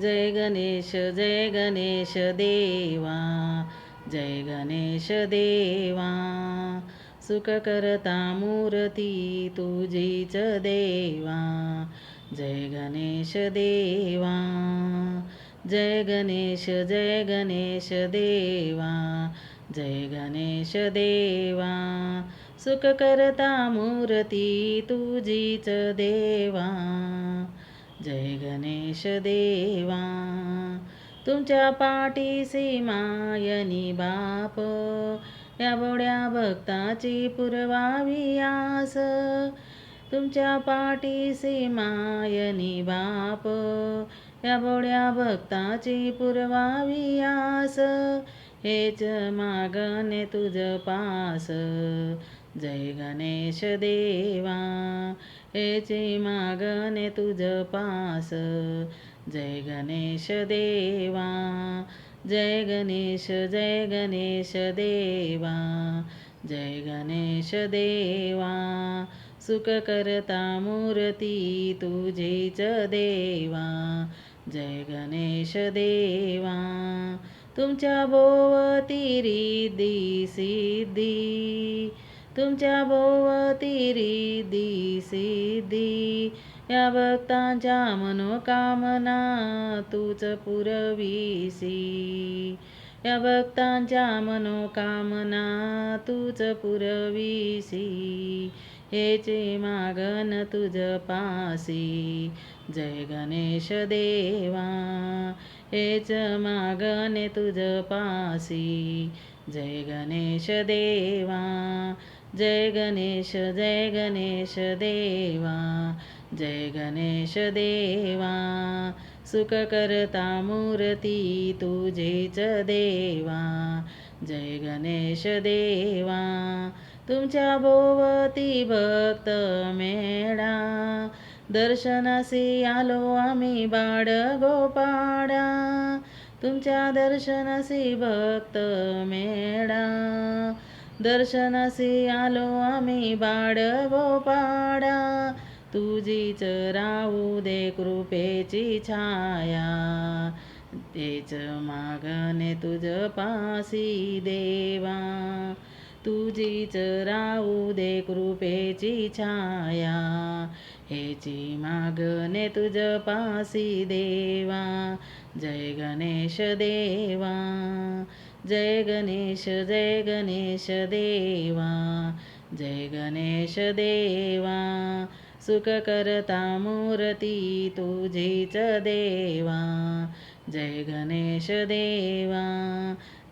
जय गणेश जय गणेश देवा जय गणेश देवा. सुख करता मूर्ती तुझीच देवा जय गणेश देवा. जय गणेश जय गणेश देवा जय गणेश देवा. सुख करता मूर्ती तुझीच देवा. जय गणेश देवा तुमच्या पाठीसी मायनी बाप. या बोड्या भक्ताची पुरवावी आस तुमच्या पाठीसी मायनी बाप. या बोड्या भक्ताची पुरवावी आस हेच मागणे तुझ पास. जय गणेश देवा हेची मागणे तुझ पास. जय गणेश देवा जय गणेश जय गणेश देवा जय गणेश देवा. सुख करता मूर्ती तुझीच देवा. जय गणेश देवा तुमच्या भोवती रिद्धी सिद्धी. तुमच्या भोवती रिदी सिद्धी या भक्तांच्या मनोकामना तूच पुरविसी. या भक्तांच्या मनोकामना तूच पुरविसी. हेचे मागन तुझ पासी. जय गणेश देवा हेच मागन तुझ पासी. जय गणेश देवा जय गणेश जय गणेश देवा जय गणेश देवा. सुख करता मूर्ती तुझीच देवा जय गणेश देवा. तुमच्या भोवती भक्त मेळा दर्शनासी आलो आम्ही बाड गोपाडा तुमच्या दर्शनासी भक्त मेळा दर्शनासी आलो आम्ही बाड भोपाडा तुझीच राहू दे कृपेची छाया. तेच मागणे तुझ पासी देवा. तुझीच राहू दे कृपेची छाया. हेची मागणे तुझ पासी देवा. जय गणेश देवा. जय गणेश जय गणेश देवा जय गणेश देवा सुख करता मूर्ती तुझीच देवा जय गणेश देवा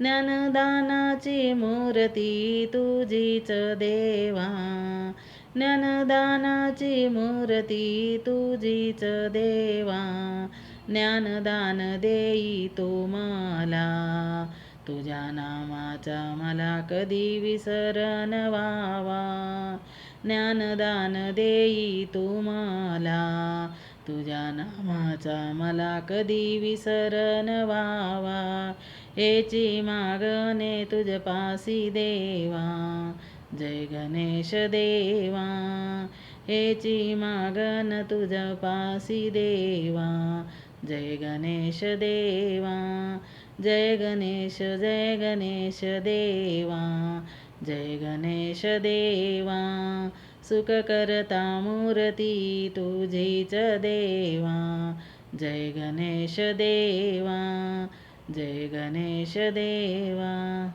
ज्ञानदानाची मूर्ती तुझीच देवा ज्ञानदानाची मूर्ती तुझीच देवा ज्ञानदान देई तू मला तुझ्या नामाचा मला कधी विसरन व्हावा ज्ञानदान देई तू मला. तुझ्या नामाचा मला कधी विसरन व्हावा याची मागणे तुझ पासी देवा. जय गणेश देवा. याची मागण तुझ पासी देवा. जय गणेश देवा. जय गणेश जय गणेश देवा जय गणेश देवा सुख करता मूर्ती तुझीच देवा जय गणेश देवा जय गणेश देवा.